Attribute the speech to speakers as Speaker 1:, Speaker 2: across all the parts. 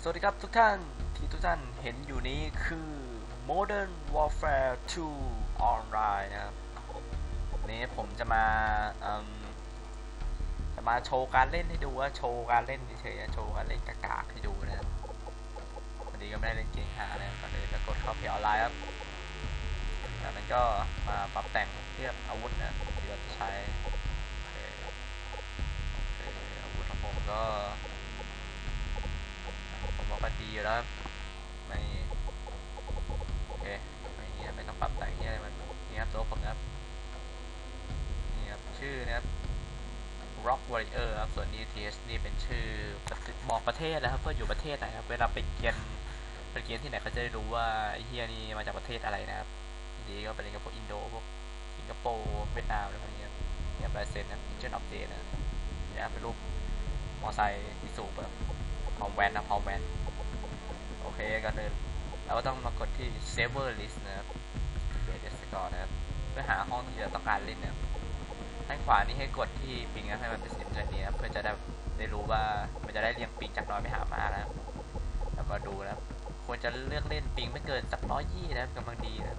Speaker 1: สวัสดีครับทุกท่านที่ทุกท่านเห็นอยู่นี้คือ Modern Warfare 2 Online นะครับนี้ผมจะมาจะมาโชว์การเล่นให้ดูว่าโชว์การเล่นเฉยๆโชว์การเล่นกากๆให้ดูนะครับวันนี้ก็ไม่ได้เล่นเกมหานะก็เลยจะกดเข้าเพจออนไลน์ครับจากนั้นก็มาปรับแต่งเทียบอาวุธนะที่เราจะใช้อาวุธของผมก็ อยู่แล้วไม่โอเคไม่เงี้ยไม่ต้องปรับแต่งเงี้ยอะไรมันนี่ครับตัวผมนะครับนี่ครับชื่อนะครับ Rock Warrior ครับส่วน DTS นี่เป็นชื่อบอกประเทศนะครับว่าอยู่ประเทศไหนครับเวลาไปเกียนไปเกียนที่ไหนก็จะได้รู้ว่าไอเฮียนี่มาจากประเทศอะไรนะครับดีก็ไปเรียนกับพวกอินโดพวกสิงคโปร์เวียดนามอะไรพวกนี้ครับเนี่ยลายเซ็นนะ Engine Update นะเนี่ยเป็นรูปมอไซค์ที่สูบแบบพร้อมแวนนะพร้อมแวน โอเคกันเลยเราก็ต้องมากดที่ Saver List นะครับเดสก่อนนะครับเพื่อหาห้องที่เราต้องการเล่นนะครับด้านขวานี่ให้กดที่ปิงนะให้มันเป็นสีเงินนี้นะเพื่อจะได้ได้รู้ว่ามันจะได้เรียงปิงจากน้อยไปหามากนะครับแล้วก็ดูนะครับควรจะเลือกเล่นปิงไม่เกินสักร้อยยี่นะครับกำลังดีนะ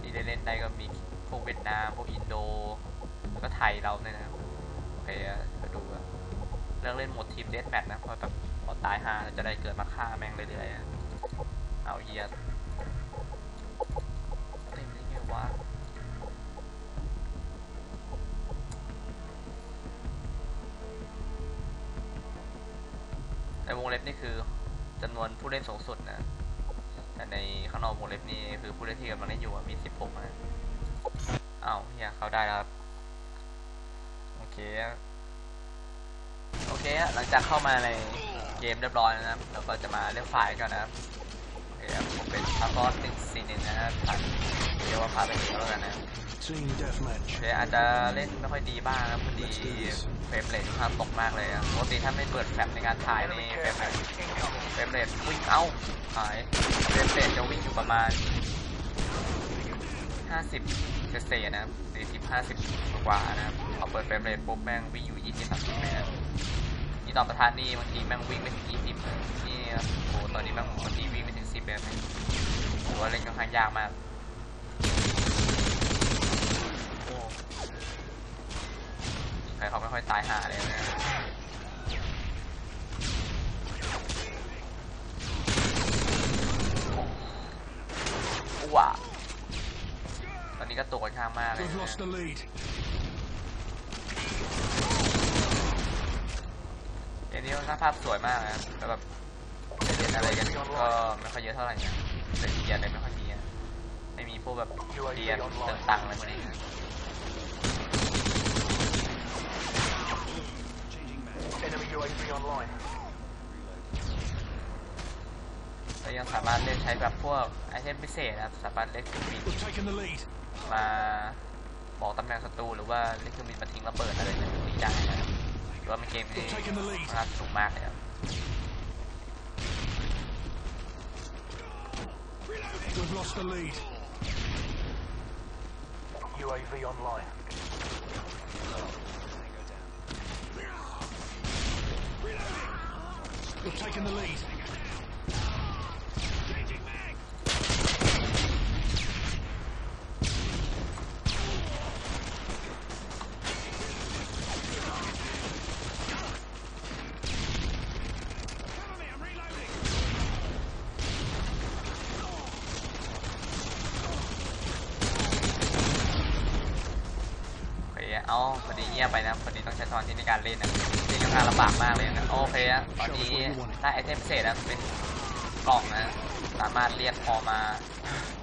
Speaker 1: ที่ได้เล่นได้ก็มีพวกเวียดนามพวกอินโดแล้วก็ไทยเราเนี่ยนะครับโอเคอะก็ดูเลือกเล่นหมดทีมเดสแมทนะเพราะแบบ ตายห่าจะได้เกิดมาฆ่าแม่งเรื่อยๆเอาเยียเต็มได้ไงวะในวงเล็บนี่คือจำนวนผู้เล่นสูงสุดนะ แต่ในข้างนอกวงเล็บนี่คือผู้เล่นที่กำลังเล่นอยู่มี 16นะอ้าเฮียเขาได้แล้วโอเค โอเค หลังจากเข้ามาใน เกมเรียบร้อยแล้วนะครับเราก็จะมาเลือกฝ่ายก่อนนะครับโอเคครับผมเป็นพาร์ทหนึ่งสี่หนึ่งนะครับผ่านเรียกว่าพาไปเองแล้วกันนะ
Speaker 2: Team
Speaker 1: โอ
Speaker 2: deathmatch.
Speaker 1: เคอาจจะเล่นไม่ค่อยดีบ้างครับพอดีเฟรมเรทค่อนข้างตกมากเลยอะปกติถ้าไม่เปิดแฟลชในการถ่ายนี่เฟรมเรทเฟรมเรทวิ่งเอ้าหายเฟรมเรทจะวิ่งอยู่ประมาณ50เศษๆนะครับ40 50 กว่านะครับพอเปิดเฟรมเรทปุ๊บแม่งวิ่งอยู่20 30นะครั บนี่ตอนประธานนี่บางทีแม่งวิ่งไม่ถึง20เลยนี่โอ้โหตอนนี้แม่งบางทีวิ่งไม่ถึง10เลยถือว่าเล่นค่อนข้างยากมากใครเขาไม่ค่อยตายหาเลยนะว้าตอนนี้ก็ตัวค่อนข้างมากเลย
Speaker 2: We've
Speaker 1: นะ
Speaker 2: lost the lead.
Speaker 1: เกมนี้มันภาพสวยมากนะแล้วแบบจะเล่นอะไรกันก็ไม่ค่อยเยอะเท่าไหร่นะแต่เรียนอะไรไม่ค่อยมีอะไม่มีพวกแบบเรียนเติมตังค์อะไรพวกนี้นะ
Speaker 3: Enemy UAV online.
Speaker 1: แล้วยังสามารถเล่นใช้แบบพวกไอเทมพิเศษนะครับ สามารถเล่นเครื่องบิน
Speaker 2: We've taken the lead.
Speaker 1: มาบอกตำแหน่งศัตรูหรือว่าเล่นเครื่องบินมาทิ้งระเบิดอะไรในตรงนี้ได้นะครับ หรือว่ามันเกมนี้
Speaker 2: We've taken the lead.
Speaker 1: น่าสนุกมากเลยครับ
Speaker 2: We've lost the lead.
Speaker 3: UAV online.
Speaker 2: We've taken the lead.
Speaker 1: เคเอาพอดีเงียบไปนะพอดีต้องใช้สมาธิในการเล่นนะเล่นค่อนข้างลำบากมากเลยนะโอเคอะตอนนี้ได้ไอเทมพิเศษนะเป็นกล่องนะสามารถเรียกพอมา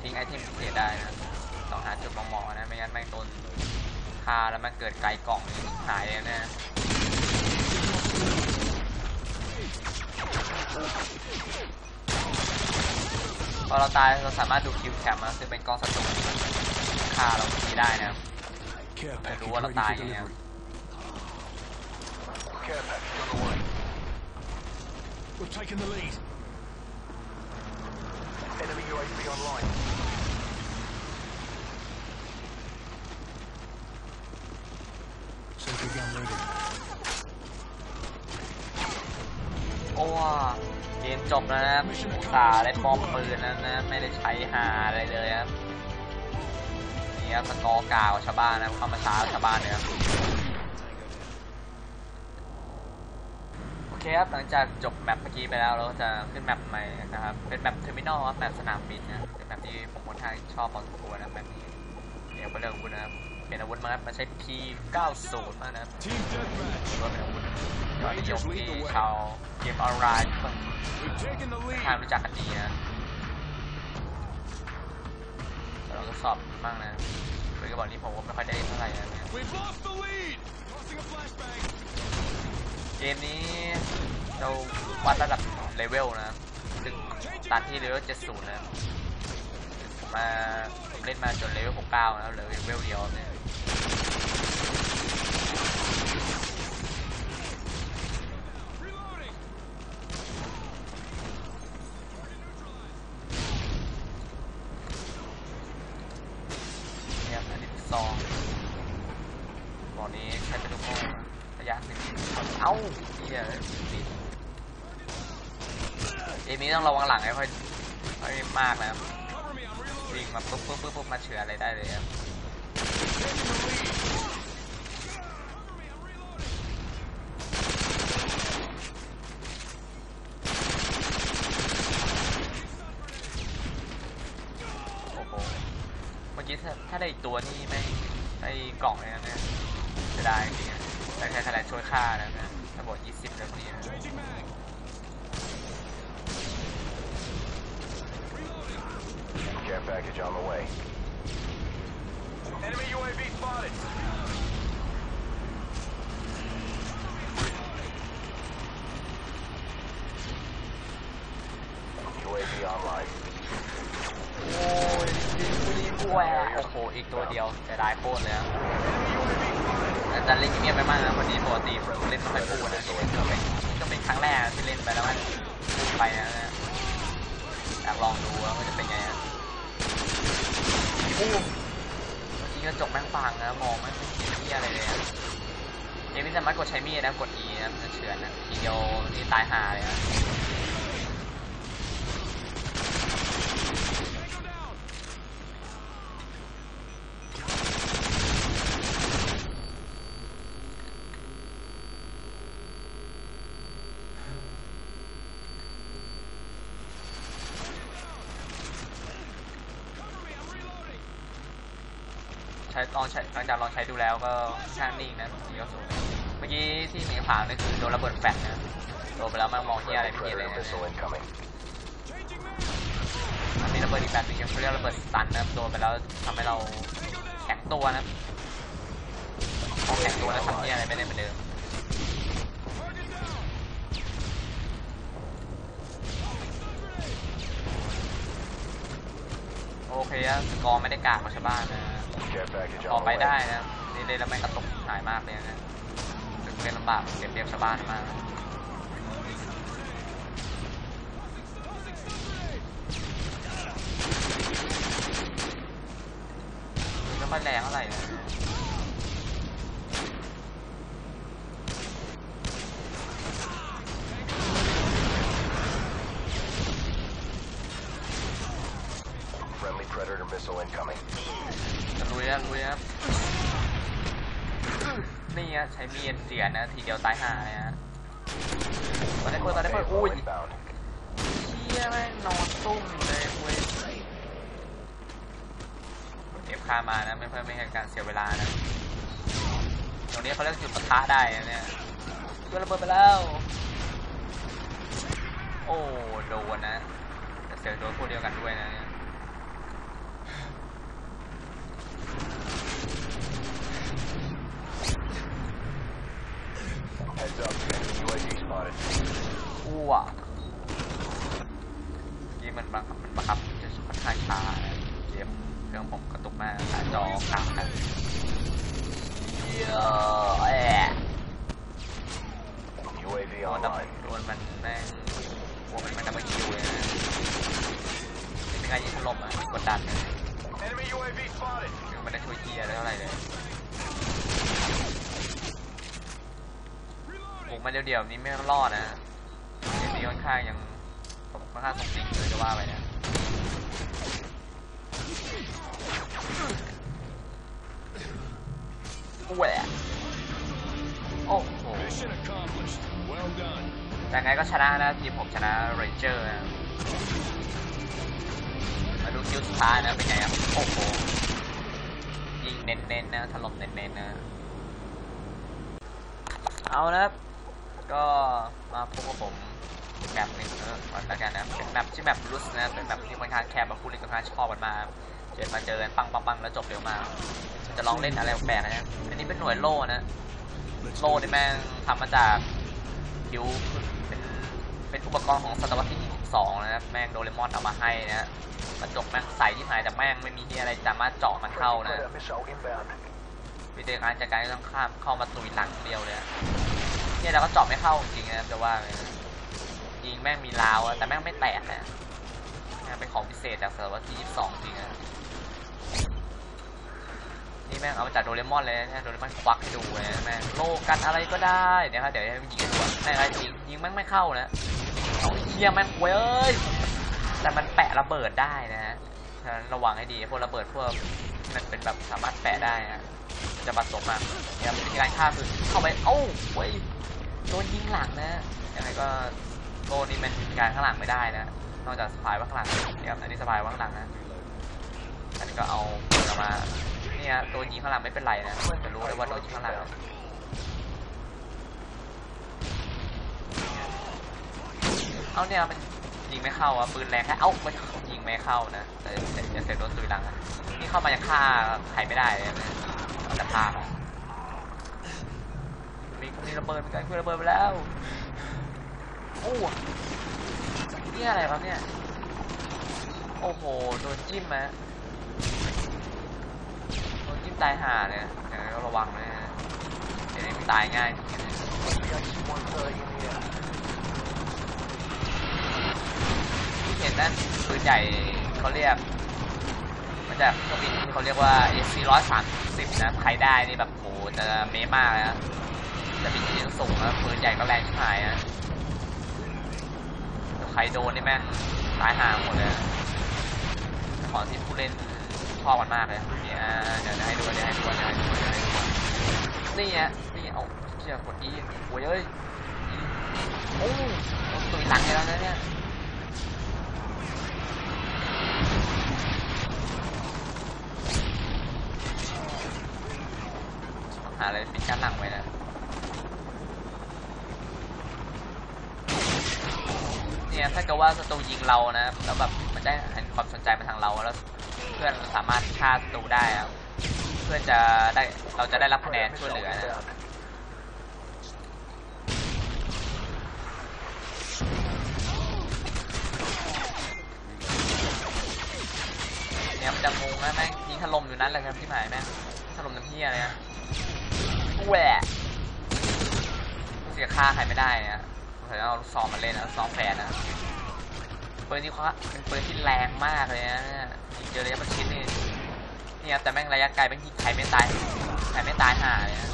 Speaker 1: ทิ้งไอเทมพิเศษได้นะต้องหาจุดมองๆนะไม่งั้นแม่งโดนฆ่าแล้วมันเกิดไกลกล่องนี่หายเลยนะพอเราตายเราสามารถดูคิวแคมนะคือเป็นกล้องศัตรูฆ่าเราทีได้นะครับ
Speaker 2: Care
Speaker 1: ไม่
Speaker 2: package
Speaker 1: รู้ว่าเรา
Speaker 2: ready
Speaker 1: ตาย
Speaker 2: for
Speaker 1: ไงครับ
Speaker 2: delivery.
Speaker 3: Care package on the way.
Speaker 2: We've taken the lead.
Speaker 3: Enemy UAV online.
Speaker 2: Sentry gun ready.
Speaker 1: โอ้ เกมจบแล้วนะครับอุตส่าห์ได้ป้อมปืนแล้วนะ ไม่ได้ใช้หาอะไรเลยครับ นี่ครับสกอร์กาวชาวบ้านนะครับเข้ามาช้ากว่าชาวบ้านเลยครับโอเคครับหลังจากจบแมปเมื่อกี้ไปแล้วเราก็จะขึ้นแมปใหม่นะครับเป็นแมปเทอร์มินอลครับแมปสนามบินนะเป็นแมปที่ผมค่อนข้างชอบพอสมควรนะแบบนี้เดี๋ยวไปเรื่องอาวุธนะครับเปลี่ยนอาวุธมาครับมาใช้ P90 มากนะครับ
Speaker 2: Team deathmatch.
Speaker 1: ว่าเป็นอาวุธยอดนิยมที่ชาวเกมออนไลน์ค่อน
Speaker 2: We've taken the
Speaker 1: ข้าง
Speaker 2: lead.
Speaker 1: รู้จักกันดีนะ สอบบ้างนะปืนกระบอกนี้ผมก็ไม่ค่อยได้เล่นเท่าไหร่นะเนี่ย
Speaker 2: We've lost the lead. Tossing a flashbang.
Speaker 1: เกมนี้เราวัดระดับเลเวลนะซึ่งตอนที่เลเวล70นะมาผมเล่นมาจนเลเวล69แล้วเหลือเลเวลเดียวเนี่ย
Speaker 2: Reloading.
Speaker 1: เนี่ยอันนี้ ซองบอนี้ใช้เป็นลูกโม่ระยะหนึ่งเอ้าเฮียปิดเอมนี้ต้องระวังหลังให้ค่อยค่อยมากนะครับวิ่งมาปุ๊บปุ๊บปุ๊บปุ๊บมาเฉืออะไรได้เลยครับ
Speaker 2: Taking the lead. Cover me. I'm reloading.
Speaker 1: โอ้โห เมื่อกี้ ถ้าถ้าได้อีกตัวนี่ไม่ได้กล่องเลยนะเนี่ยจะได้จริงๆอะได้แค่คะแนนช่วยฆ่านะเนี่ยถ้าบอก20เลยพวกนี้นะ
Speaker 2: Changing mag.
Speaker 3: Care package on the way. Enemy UAV spotted. UAV online.
Speaker 1: โอ้ยดีกูดีกูแหวะโอีกตัวเดียวจะได้โคตรเลยครับอาจารย์เล่นเงียบไปมากนะวันนี้ปกติผมเล่นไม่ค่อยพูดนะนี่ก็เป็นก็เป็นครั้งแรกที่เล่นไปแล้วมันพูดไปนะอยากลองดูว่ามันจะเป็นไงนะโอ้เมื่อกี้กระจกแม่งฟังนะมองไม่เห็นที่อะไรเลยอะเกมนี้สามารถกดใช้มีดนะกด E นะมันะเฉือนนะทีเดียวนี่ตายหาเลยนะ ใช้ลองใช้หลังจากลองใช้ดูแล้วก็ค่อนข้างนิ่งนะทีก็สูงเมื่อกี้ที่หนีผ่านนี่คือโดนระเบิดแฟลชนะโดนไปแล้วมันมองที่อะไร
Speaker 3: Friendly
Speaker 1: ไม่เห็นเลย
Speaker 3: Predator
Speaker 1: นะ
Speaker 3: missile incoming.
Speaker 2: Changing mag.
Speaker 1: มันมีระเบิดอีกแบบหนึงเขาเรียกระเบิดสตันนะครับโดนไปแล้วทำให้เรา
Speaker 2: Tango down.
Speaker 1: แข็งตัวนะครับพอแข็งตัวแล้วทำที่อะไรไม่ได้เหมือนเดิม
Speaker 2: Target down.
Speaker 1: โอเคครับสกอร์ไม่ได้กากกว่าชาวบ้านนะ
Speaker 3: Care package
Speaker 1: ออกไปได้นะนี่เล่นแล้วไม่กระตุกหายมากเลยนะถึงเป็นลำบากเปรียบเทียบชาวบ้านมากไม่ค่อยแรงเท่าไหร่นะ
Speaker 3: Predator missile incoming.
Speaker 1: จะลุยครับลุยครับนี่ฮะใช้มีดเสียนะ ทีเดียวตายห่าเลยฮะตอนได้เปิดตอนได้เปิด
Speaker 3: Payload
Speaker 1: อุ้ย
Speaker 3: inbound.
Speaker 1: เชี่ยแม่งนอนตุ้มเลยเว้ยเอฟคามานะ ไม่เพื่อไม่ให้การเสียเวลานะ ตรงนี้เขาเรียกจุดปะทะได้นะเนี่ยเพื่อนระเบิดไปแล้ว โอ้ โดนนะ แต่เสียโดนพวกเดียวกันด้วยนะเนี่ย
Speaker 3: Heads up, UAV spotted.
Speaker 1: อ้วนี่มันบังคับมันบังคับจะค่อนข้างช้านะเกมเครื่องผมกระตุกมากหน้าจอค้างกันเยอะแอะ
Speaker 3: UAV
Speaker 1: โดนดับ
Speaker 3: online.
Speaker 1: โดนมันแม่งวงมันมันดับเบิลคิวเลยนะไม่เป็นไงยิงถล่มอะกดดันนะ
Speaker 3: Enemy UAV spotted.
Speaker 1: ยังไม่ได้ช่วยเกียร์อะไรเท่าไหร่เลยบุก มาเดี่ยวๆนี้ไม่รอดนะเกมนี้นี้ค่อนข้างยังค่อนข้างสมจริงเลยจะว่าไปเนี่ยแหวะโอ้โห
Speaker 2: Mission accomplished. Well done.
Speaker 1: แต่ไงก็ชนะนะทีมผมชนะเรนเจอร์นะมาดูคิวสุดท้ายนะเป็นไงครับโอ้โหยิงเน้นๆนะถล่มเน้นๆนะเอานะครับ ก็มาพบกับผมแบบหนึ่งเออก่อนแล้วกันนะเป็นแบบที่แบบรุสนะเป็นแบบที่ค่อนข้างแคบแบบผู้เล่นค่อนข้างชอบกันมากเจอมาเจอกันปังปังปังแล้วจบเร็วมากจะลองเล่นอะไรแปลกๆนะอันนี้เป็นหน่วยโล่นะโล่นี่แม่งทำมาจากคิวเป็นเป็นอุปกรณ์ของศตวรรษที่22นะครับแม่งโดเรมอนเอามาให้นะกระจกแม่งใสที่หายแต่แม่งไม่มีที่อะไรสามารถเจาะมันเข้านะ
Speaker 3: missile inbound.
Speaker 1: วิธีการจัดการก็ต้องข้ามเข้ามาตุยหลังเดียวเลยอะ เนี่ยเราก็เจาะไม่เข้าจริงนะจะว่ายิงแม่งมีราวอะแต่แม่งไม่แตกนะเนี่ยเป็นของพิเศษจากเซิร์ฟเวอร์ที่ 22 จริงนะนี่แม่งเอามาจากโดเรมอนเลยนะโดเรมอนควักให้ดูเลยนะแม่งโลกันอะไรก็ได้เดี๋ยครับเดี๋ยวให้มันยิงให้ดูแม่งอะไรยิงยิงแม่งไม่เข้านะเอาเฮียแม่งเว้ยแต่มันแปะระเบิดได้นะฮะฉะนั้นระวังให้ดีพวกระเบิดพวกมันเป็นแบบสามารถแปะได้นะ จะบาดตกมากเนี่ยมีการฆ่าคือเข้าไปเอ้าเว้ยโดนยิงหลังนะยังไงก็โดนนี่มันการข้างหลังไม่ได้นะ นอกจากสปายว่าข้างหลังเนี่ยอันนี้สปายว่าข้างหลังนะอันนี้ก็เอาออกมาเนี่ยโดนยิงข้างหลังไม่เป็นไรนะจะรู้เลยว่าโดนยิงข้างหลังเอาเนี่ยมันยิงไม่เข้าอะปืนแรงแค่เอ้ามันยิงไม่เข้านะแต่แต่แต่แต่โดนตุยหลังนี่เข้ามายังฆ่าใครไม่ได้เลยนะ เอาแต่พามามีมีระเบิดเหมือนกันคือระเบิดไปแล้วโอ้นี่อะไรครับเนี่ย โอ้โห โดนจิ้มมะโดนจิ้มตายห่าเลยนะอย่างนั้นก็ระวังนะฮะเดี๋ยวนี้มันตายง่ายจริงๆนะที่เห็นนั่นปืนใหญ่เขาเรียกมา จากเครื่องบินที่เขาเรียกว่า SC 130 นะใครได้นี่แบบโหจะเมมากนะจะบินยิงสูงนะปืนใหญ่ก็แรงชิบหายนะใครโดนนี่แม่งตายห่าหมดเลยของที่ผู้เล่นชอบกันมากเลยเนี่ยเดี๋ยวจะให้ดูเดี๋ยวให้ดูเดี๋ยวให้ดูเดี๋ยวให้ดูนี่ฮะนี่เอาเชี่ยกดอีโอ้ยเอ้ยโอ้ตุยหลังให้แล้วนะเนี่ย หาอะไรปิดกั้นหลังไว้นะเนี่ยถ้าเกิดว่าศัตรูยิงเรานะแล้วแบบมันได้หันความสนใจมาทางเราแล้ว เพื่อนสามารถฆ่าศัตรูได้เพื่อนจะได้เราจะได้รับคะแนนช่วยเหลือนะเนี่ยมันจะงงนะแม่งยิงถล่มอยู่นั้นแหละครับที่หมายแม่งถล่มน้ำเพียเลยนะ แหวะเสียค่าใครไม่ได้นะเดี๋ยวเอาลูกซองมาเล่นนะลูกซองแฟนนะปืนที่เขาเป็นปืนที่แรงมากเลยนะเนี่ยยิงเจอระยะประชิดนี่เนี่ยแต่แม่งระยะไกลแม่งยิงใครไม่ตายใครไม่ตายห่าเลยนะ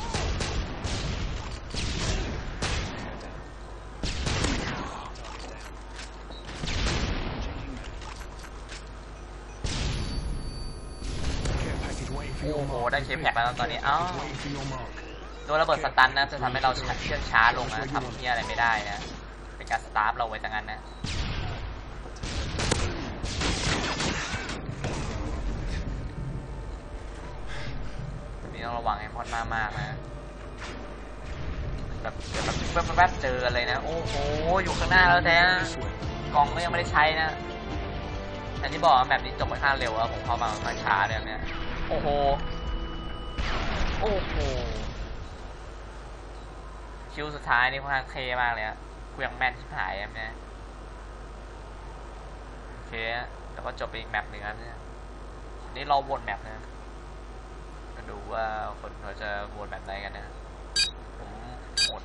Speaker 1: โอ้โห ได้เคแพ็กแล้วตอนนี้ เอ้า โดนระเบิดสตันนะจะทำให้เราเชื่องช้าลงนะทำที่อะไรไม่ได้นะเป็นการสตาร์ฟเราไว้จังนั้นนะนี่ต้องระวังให้พอนมากมากๆนะแบบเดี๋ยวแบบแวบๆเจออะไรนะ โอ้โหอยู่ข้างหน้าแล้วแท้กล่องก็ยังไม่ได้ใช้นะอันที่บอกว่าแบบนี้จบค่อนข้างเร็วอะผมเข้ามาค่อนข้างช้าเลยเนี่ยโอ้โหโอ้โห คิวสุดท้ายนี่ค่อนข้างเทมากเลยอะกูยังแม่นที่หายอะเนี่ยโอเคแล้วก็จบไปอีกแมปหนึ่งครับเนี่ยนี่เราวนแมปนะมาดูว่าคนเขาจะวนแมปไหนกันนะผมหมด